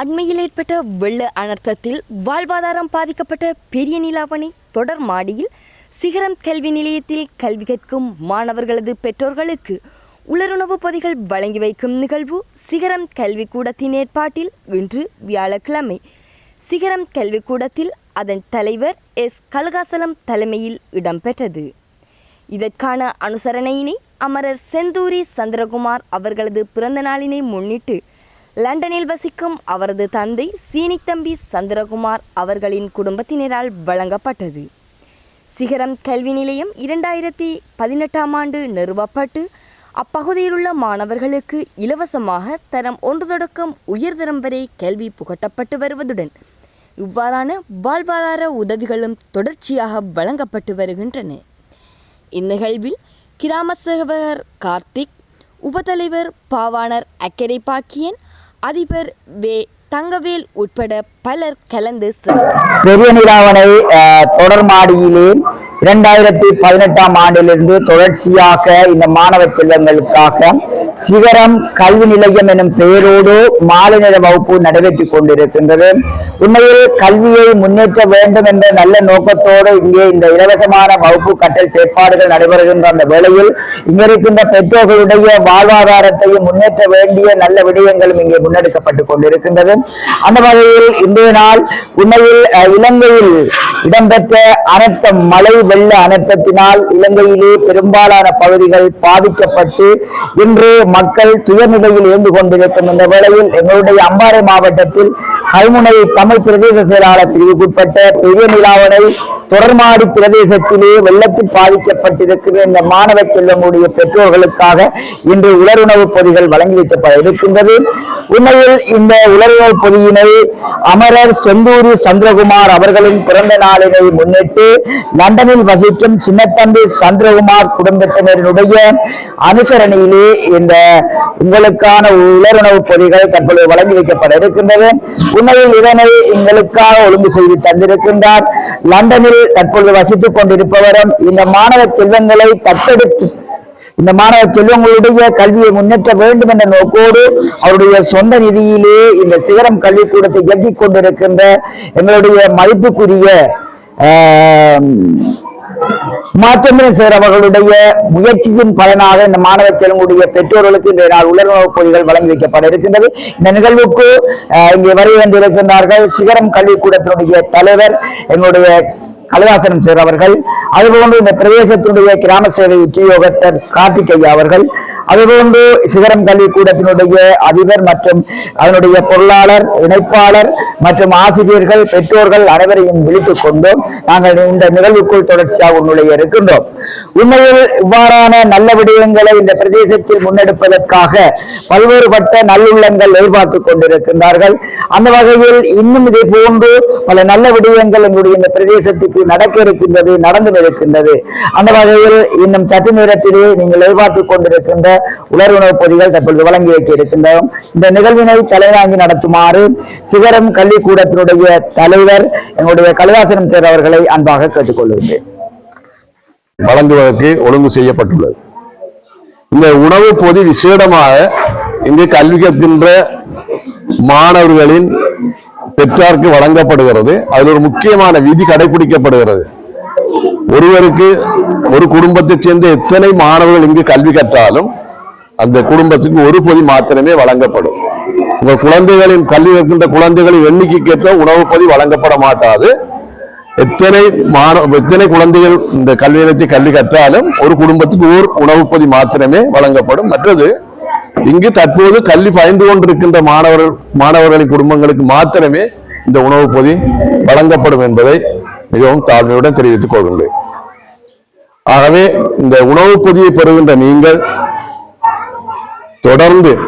அண்மையில் ஏற்பட்ட வெள்ள அனர்த்தத்தில் வாழ்வாதாரம் பாதிக்கப்பட்ட பெரிய நிலாவணி தொடர் மாடியில் சிகரம் கல்வி நிலையத்தில் கல்வி கற்கும் மாணவர்களது பெற்றோர்களுக்கு உலருணவு பொதிகள் வழங்கி வைக்கும் நிகழ்வு சிகரம் கல்விக்கூடத்தின் ஏற்பாட்டில் இன்று வியாழக்கிழமை. சிகரம் கல்விக்கூடத்தில் அதன் தலைவர் எஸ். கலகாசலம் தலைமையில் இடம்பெற்றது. இதற்கான அனுசரணையினை அமரர் செந்தூரி சந்திரகுமார் அவர்களது பிறந்த நாளினை முன்னிட்டு லண்டனில் வசிக்கும் அவரது தந்தை சீனித்தம்பி சந்திரகுமார் அவர்களின் குடும்பத்தினரால் வழங்கப்பட்டது. சிகரம் கல்வி நிலையம் இரண்டாயிரத்தி பதினெட்டாம் ஆண்டு நிறுவப்பட்டு அப்பகுதியில் உள்ள மாணவர்களுக்கு இலவசமாக தரம் ஒன்று தொடக்கம் உயர்தரம் வரை கல்வி புகட்டப்பட்டு வருவதுடன் இவ்வாறான வாழ்வாதார உதவிகளும் தொடர்ச்சியாக வழங்கப்பட்டு வருகின்றன. இந்நிகழ்வில் கிராம சேவகர் கார்த்திக் உபதலைவர் பாவாணர் அக்கரை பாக்கியன் அதிபர் வே தங்கவேல் உட்பட பலர் கலந்து பெரிய நிலாவணை தொடர் மாடியிலே இரண்டாயிரத்தி பதினெட்டாம் ஆண்டிலிருந்து தொடர்ச்சியாக இந்த மாணவ செல்வங்களுக்காக சிகரம் கல்வி நிலையம் எனும் பெயரோடு மாலை நேர வகுப்பு நடைபெற்றுக் கொண்டிருக்கின்றது. உண்மையில் கல்வியை முன்னேற்ற வேண்டும் என்ற நல்ல நோக்கத்தோடு இங்கே இந்த இலவசமான வகுப்பு கற்றல் செயற்பாடுகள் நடைபெறுகின்ற அந்த வேளையில் இங்க இருக்கின்ற பெற்றோர்களுடைய வாழ்வாதாரத்தையும் முன்னேற்ற வேண்டிய நல்ல விடயங்களும் இங்கே முன்னெடுக்கப்பட்டுக் கொண்டிருக்கின்றது. அந்த வகையில் இன்றைய நாள் உண்மையில் அஹ், இலங்கையில் இடம்பெற்ற அனர்த்தம் மழை வெள்ள அனர்த்தத்தினால் இலங்கையிலே பெரும்பாலான பகுதிகள் பாதிக்கப்பட்டு இன்று மக்கள் துயர்நிலையில் இருந்து கொண்டிருக்கும் இந்த வேளையில் எங்களுடைய அம்பாறை மாவட்டத்தில் கல்முனை தமிழ் பிரதேச செயலாளர் பிரிவுக்குட்பட்ட பெரிய நிலாவணை தொடர்மாடி பிரதேசத்திலே வெள்ளத்தில் பாதிக்கப்பட்டிருக்கிற இந்த மாணவ செல்வங்களுடைய பெற்றோர்களுக்காக இன்று உலருணவு பொதிகள் வழங்கி வைக்கப்பட இருக்கின்றது. உண்மையில் இந்த உலருணவு பொதியினை அமரர் செந்தூரி சந்திரகுமார் அவர்களின் பிறந்த நாளினை முன்னிட்டு லண்டனில் வசிக்கும் சின்னத்தம்பி சந்திரகுமார் குடும்பத்தினருடைய அனுசரணையிலே இந்த உங்களுக்கான உலருணவு பொதிகள் தற்பொழுது வழங்கி வைக்கப்பட இருக்கின்றது. உண்மையில் இதனை எங்களுக்காக ஒழுங்கு செய்து தந்திருக்கின்றார். லண்டனில் தற்பொழுது வசித்துக் கொண்டிருப்பவரும் இந்த மாணவ செல்வங்களை தத்தெடுத்து இந்த மாணவ செல்வங்களுடைய கல்வியை முன்னேற்ற வேண்டும் என்ற நோக்கோடு அவருடைய சொந்த நிதியிலே இந்த சிகரம் கல்விக்கூடத்தை இயக்கிக் கொண்டிருக்கின்ற எங்களுடைய மதிப்புக்குரிய ஆஹ், மாற்றமின் சேர் அவர்களுடைய முயற்சியின் பலனாக இந்த மாணவ செல்வங்களுடைய பெற்றோர்களுக்கு இன்றைய நாள் உலர்வுணவுப் பொதிகள் வழங்கி வைக்கப்பட இருக்கின்றது. இந்த நிகழ்வுக்கு இங்கே வருகை வந்திருக்கின்றார்கள் சிகரம் கல்விக்கூடத்தினுடைய தலைவர் எங்களுடைய கலைவாசனம் சேர் அவர்கள் அதுபோன்று இந்த பிரதேசத்தினுடைய கிராம சேவை உத்தியோகத்தர் கார்த்திகையா அவர்கள் அதுபோன்று சிகரம் கல்விக்கூடத்தினுடைய அதிபர் மற்றும் அதனுடைய பொருளாளர் இணைப்பாளர் மற்றும் ஆசிரியர்கள் பெற்றோர்கள் அனைவரையும் விழித்துக் கொண்டோம். நாங்கள் இந்த நிகழ்வுக்குள் தொடர்ச்சியாக நுழைய இருக்கின்றோம். உண்மையில் இவ்வாறான நல்ல விடயங்களை இந்த பிரதேசத்தில் முன்னெடுப்பதற்காக பல்வேறுபட்ட நல்லுள்ளங்கள் எதிர்பார்த்துக் கொண்டிருக்கின்றார்கள். அந்த வகையில் இன்னும் இதை போன்று பல நல்ல விடயங்கள் எங்களுடைய இந்த பிரதேசத்துக்கு நிகழ்ச்சி நடக்க இருக்கின்றது நடந்து இருக்கின்றது அந்த வகையில் இன்னும் சற்று நேரத்திலே நீங்கள் எதிர்பார்த்துக் கொண்டிருக்கின்ற உலர்வுணவு பொதிகள் தற்பொழுது வழங்கி வைக்க இருக்கின்றோம் இந்த நிகழ்வினை தலைவாங்கி நடத்துமாறு சிகரம் கல்விக்கூடத்தினுடைய தலைவர் எங்களுடைய கலிதாசனம் சேர் அவர்களை அன்பாக கேட்டுக்கொள்கின்றேன். வழங்குவதற்கு ஒழுங்கு செய்யப்பட்டுள்ளது. இந்த உணவு பொதி விசேடமாக இங்கு கல்வி கற்கின்ற மாணவர்களின் பெற்றார்க்கு வழங்கப்படுகிறது. அதில் ஒரு முக்கியமான விதி கடைபிடிக்கப்படுகிறது. ஒருவருக்கு ஒரு குடும்பத்தை சேர்ந்த எத்தனை மாணவர்கள் இங்கு கல்வி கற்றாலும் அந்த குடும்பத்துக்கு ஒரு பொதி மாத்திரமே வழங்கப்படும். உங்கள் குழந்தைகளின் கல்வி கற்கின்ற குழந்தைகளின் எண்ணிக்கைக்கேற்ற உணவு பொதி வழங்கப்பட மாட்டாது. எத்தனை மாணவ எத்தனை குழந்தைகள் இந்த கல்வி நிலையத்தை கல்வி கற்றாலும் ஒரு குடும்பத்துக்கு ஓர் உணவு பதி மாத்திரமே வழங்கப்படும். மற்றது இங்கு தற்போது கல்வி பயந்து கொண்டிருக்கின்ற மாணவர்கள் மாணவர்களின் குடும்பங்களுக்கு மாத்திரமே இந்த உணவு பொதி வழங்கப்படும் என்பதை மிகவும் தாழ்மையுடன் தெரிவித்துக் கொள்கின்றேன். ஆகவே இந்த உணவு பொதியை பெறுகின்ற நீங்கள் தொடர்ந்து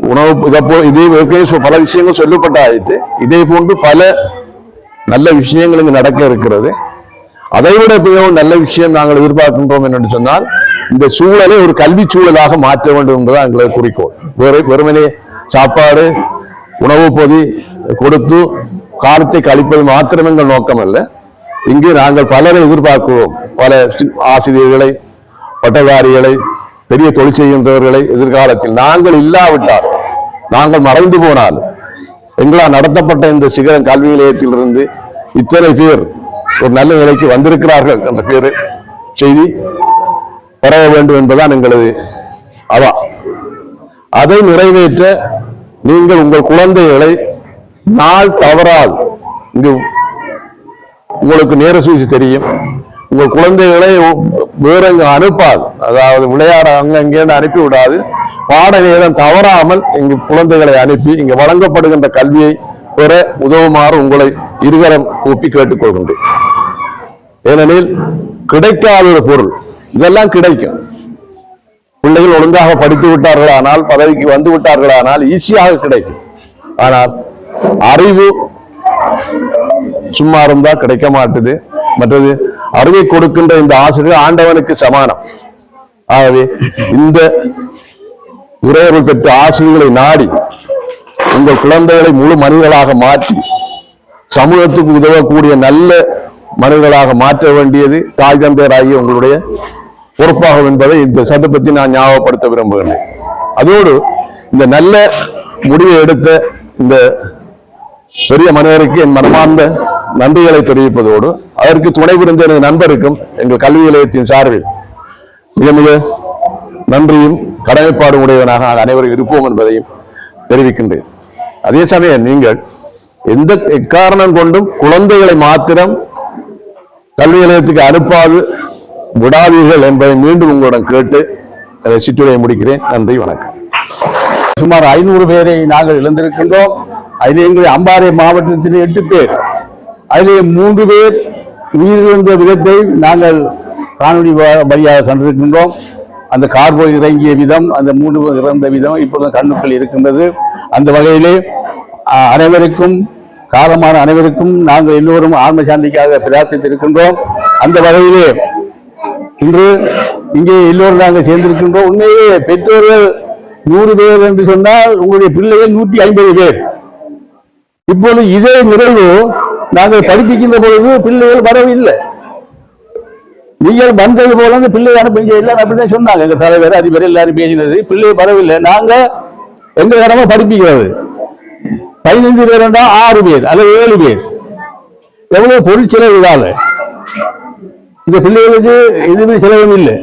உணவு இதப்போ இதே சொ- பல விஷயங்கள் சொல்லப்பட்டாயிட்டு இதே போன்று பல நல்ல விஷயங்கள் இங்கு நடக்க இருக்கிறது. அதைவிட மிகவும் நல்ல விஷயம் நாங்கள் எதிர்பார்க்கின்றோம் என்று சொன்னால் இந்த சூழலை ஒரு கல்வி சூழலாக மாற்ற வேண்டும் என்பதுதான் எங்களது குறிக்கோள். வேறு வெறுமனே சாப்பாடு உணவு பொதி கொடுத்து காலத்தை கழிப்பது மாத்திரம் எங்கள் நோக்கம் அல்ல இங்கு நாங்கள் பலரை எதிர்பார்க்கிறோம். பல ஆசிரியர்களை பட்டதாரிகளை பெரிய தொழில் செய்கின்றவர்களை எதிர்காலத்தில். நாங்கள் இல்லாவிட்டால் நாங்கள் மறைந்து போனால் எங்களால் நடத்தப்பட்ட இந்த சிகரம் கல்வி நிலையத்திலிருந்து இத்தனை பேர் ஒரு நல்ல நிலைக்கு வந்திருக்கிறார்கள் என்ற பேரு செய்தி பரவ வேண்டும் என்பதுதான் எங்களது அவா. அதை நிறைவேற்ற நீங்கள் உங்கள் குழந்தைகளை நாள் தவறால் இங்கு உங்களுக்கு நேர சூழ்ச்சி தெரியும். உங்கள் குழந்தைகளை வேற அனுப்பாது. அதாவது விளையாட அங்கங்கே அனுப்பி விடாது. பாட நேரம் தவறாமல் இங்கு குழந்தைகளை அனுப்பி இங்கு வழங்கப்படுகின்ற கல்வியை பெற உதவுமாறு உங்களை இருகரம் கூப்பி கேட்டுக்கொள்கின்றேன் ஏனெனில் கிடைக்காத ஒரு பொருள். இதெல்லாம் கிடைக்கும். பிள்ளைகள் ஒழுங்காக படித்து விட்டார்களானால் பதவிக்கு வந்து விட்டார்களானால் ஈஸியாக கிடைக்கும். ஆனால் அறிவு சும்மா இருந்தா கிடைக்க மாட்டுது. மற்றது அறிவை கொடுக்கின்ற இந்த ஆசிரியர் ஆண்டவனுக்கு சமானம். ஆகவே இந்த உரையர்கள் பெற்ற ஆசிரியர்களை நாடி உங்கள் குழந்தைகளை முழு மனிதர்களாக மாற்றி சமூகத்துக்கு உதவக்கூடிய நல்ல மனிதர்களாக மாற்ற வேண்டியது தாய் தந்தையராகி உங்களுடைய பொறுப்பாகும் என்பதை இந்த சந்தர்ப்பத்தை நான் ஞாபகப்படுத்த விரும்புகிறேன். அதோடு இந்த நல்ல முடிவை எடுத்த இந்த பெரிய மனிதருக்கு என் மனமார்ந்த நன்றிகளை தெரிவிப்பதோடு அதற்கு துணை புரிந்த எனது நண்பருக்கும் எங்கள் கல்வி நிலையத்தின் சார்பில் மிக மிக நன்றியும் கடமைப்பாடு உடையவனாக நாங்கள் அனைவரும் இருப்போம் என்பதையும் தெரிவிக்கின்றேன். அதே சமயம் நீங்கள் எந்த எக்காரணம் கொண்டும் குழந்தைகளை மாத்திரம் கல்வி நிலையத்துக்கு அனுப்பாது. விடாதீர்கள் என்பதை மீண்டும் உங்களிடம் கேட்டு அதை சிற்றுரையை முடிக்கிறேன். நன்றி வணக்கம். சுமார் ஐநூறு பேரை நாங்கள் இழந்திருக்கின்றோம். அதில் எங்கள் அம்பாறை மாவட்டத்தில் எட்டு பேர். அதிலே மூன்று பேர் உயிரிழந்த விதத்தை நாங்கள் காணொலி வழியாக கண்டிருக்கின்றோம் அந்த கார்போ இறங்கிய விதம் அந்த மூன்று பேர் இறந்த விதம் இப்பொழுது கண்ணுக்கள் இருக்கின்றது. அந்த வகையிலே அனைவருக்கும் காலமான அனைவருக்கும் நாங்கள் எல்லோரும் ஆன்ம சாந்திக்காக பிரார்த்தித்திருக்கின்றோம். அந்த வகையிலே இன்று இங்கே எல்லோரும் நாங்கள் சேர்ந்திருக்கின்றோம். உண்மையிலே பெற்றோர்கள் நூறு பேர் என்று சொன்னால் உங்களுடைய பிள்ளைகள் நூற்றி ஐம்பது பேர். இப்போது இதே நிறைவு நாங்கள் படிப்பிக்கின்ற பொழுது பிள்ளைகள் வரவில்லை. நீங்கள் வந்தது போல அந்த பிள்ளை அனுப்பிங்க. எல்லாம் அப்படிதான் சொன்னாங்க. எங்க தலைவர் அதிபர் எல்லாரும் பேசினது. பிள்ளை வரவில்லை. நாங்க எங்க கடமை படிப்பிக்கிறது. பதினைந்து பேர் இருந்தால் ஆறு பேர் அல்லது ஏழு பேர். எவ்வளவு பொருட்செலவு இதால இந்த பிள்ளைகளுக்கு எதுவுமே செலவும் இல்லை.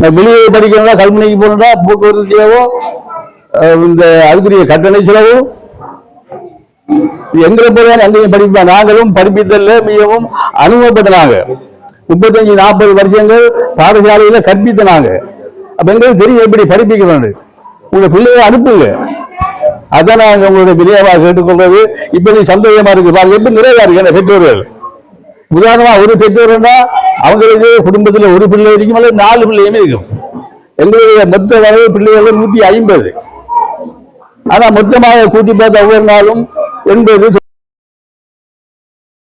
நான் வெளியே படிக்கிறதா கல்முனைக்கு போனதா போக்குவரத்து செலவோ இந்த அதுக்குரிய கட்டண செலவு. எங்களை போல அங்கேயும் படிப்பா நாங்களும் படிப்பித்தல்ல மிகவும் அனுபவப்பட்டனாங்க முப்பத்தஞ்சு நாற்பது வருஷங்கள் பாடசாலையில கற்பித்தனாங்க அப்ப எங்களுக்கு தெரியும் எப்படி படிப்பிக்கணும் உங்க பிள்ளையை அனுப்புங்க. அதான் நாங்கள் உங்களுடைய விரைவாக கேட்டுக்கொள்வது இப்ப நீ சந்தோஷமா இருக்கு. பாருங்க எப்படி நிறைவா இருக்கு பெற்றோர்கள். உதாரணமா ஒரு பெற்றோர் இருந்தா அவங்களுக்கு குடும்பத்துல ஒரு பிள்ளை இருக்கும் அல்லது நாலு பிள்ளையுமே இருக்கும். எங்களுடைய மொத்த வரவு பிள்ளைகள் நூத்தி ஐம்பது. ஆனா மொத்தமாக கூட்டி பார்த்த ஒவ்வொரு நாளும் எண்பது